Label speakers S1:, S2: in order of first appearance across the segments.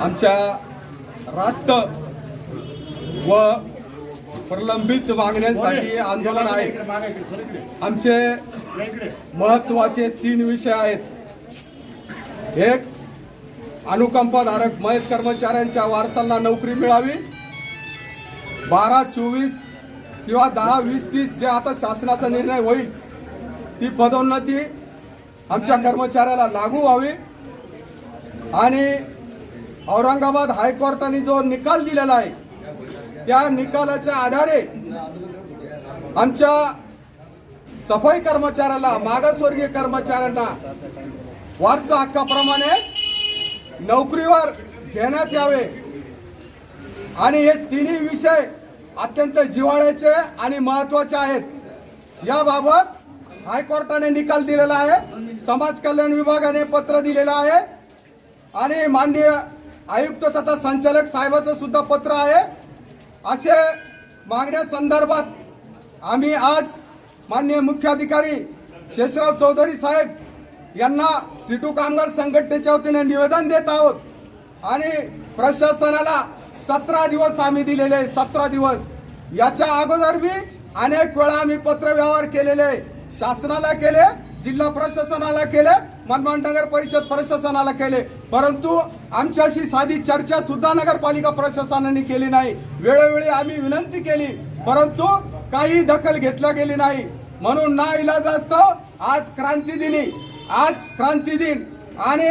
S1: आमच्या रास्त व प्रलंबित मागण्यांसाठी आंदोलन आहे. आमचे महत्त्वाचे तीन विषय आहेत. एक अनुकंपाधारक मयत कर्मचाऱ्यांच्या वारसांना नोकरी मिळावी. बारा चोवीस किंवा दहा वीस तीस जे आता शासनाचा निर्णय होईल ती पदोन्नती आमच्या कर्मचाऱ्याला लागू व्हावी. आणि औरंगाबाद हायकोर्टाने जो निकाल दिलेला आहे त्या निकालाच्या आधारे आमच्या सफाई कर्मचाऱ्याला मागासवर्गीय कर्मचाऱ्यांना वारसा हक्काप्रमाणे नोकरीवर घेण्यात यावे. आणि हे तिन्ही विषय अत्यंत जिव्हाळ्याचे आणि महत्त्वाचे आहेत. याबाबत हायकोर्टाने निकाल दिलेला आहे समाज कल्याण विभागाने पत्र दिलेलं आहे. आणि माननीय आयुक्त तथा संचालक साहेबाचं सुद्धा पत्र आहे. असे मागण्या संदर्भात आम्ही आज माननीय मुख्याधिकारी शेषराव चौधरी साहेब यांना सिटू कामगार संघटनेच्या वतीने निवेदन देत आहोत. आणि प्रशासनाला सतरा दिवस आम्ही दिलेले सतरा दिवस. याच्या अगोदर बी अनेक वेळा आम्ही पत्रव्यवहार केलेले आहे. शासनाला केले. जिल्हा प्रशासनाला केले मनमाड नगर परिषद प्रशासनाला केले. परंतु आमच्याशी साधी चर्चा सुद्धा नगरपालिका प्रशासनाने केली नाही. वेळोवेळी आम्ही विनंती केली परंतु काही दखल घेतल्या गेली नाही. म्हणून ना इलाज असतो आज क्रांती दिनी. आज क्रांती दिन आणि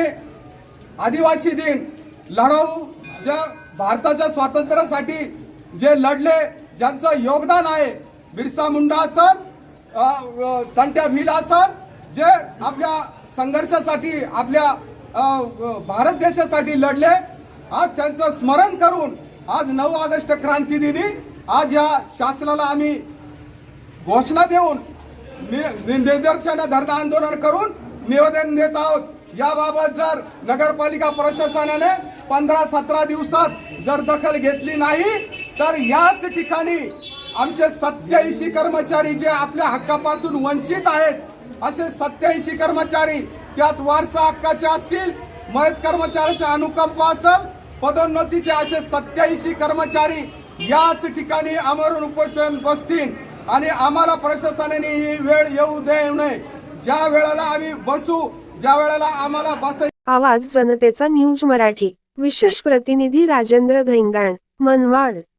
S1: आदिवासी दिन. लढाऊ ज्या भारताच्या स्वातंत्र्यासाठी जे लढले ज्यांचं योगदान आहे बिरसा मुंडा असन तंट्या भील असन जे आपल्या संघर्षासाठी आपल्या भारत देशासाठी लढले आज त्यांचं स्मरण करून आज नऊ ऑगस्ट क्रांती दिनी आज या शासनाला आम्ही घोषणा देऊन नि- निदर्शन धरणं आंदोलन करून निवेदन देत आहोत. याबाबत जर नगरपालिका प्रशासनाने पंधरा सतरा दिवसात जर दखल घेतली नाही तर याच ठिकाणी आमचे सत्याऐंशी कर्मचारी जे आपल्या हक्कापासून वंचित आहेत असे सत्याऐंशी कर्मचारी त्यात वारसा हक्काचे असतील मयत कर्मचाऱ्याचे अनुकंप असेल पदोन्नतीचे असे सत्याऐंशी कर्मचारी याच ठिकाणी अमरून उपोषण बसतील. आणि आम्हाला प्रशासनाने ही वेळ येऊ देऊ नये. ज्या वेळेला आम्ही बसू ज्या वेळेला आम्हाला बसाय
S2: आवाज जनतेचा न्यूज मराठी. विशेष प्रतिनिधी राजेंद्र धैंगाण मनवाड.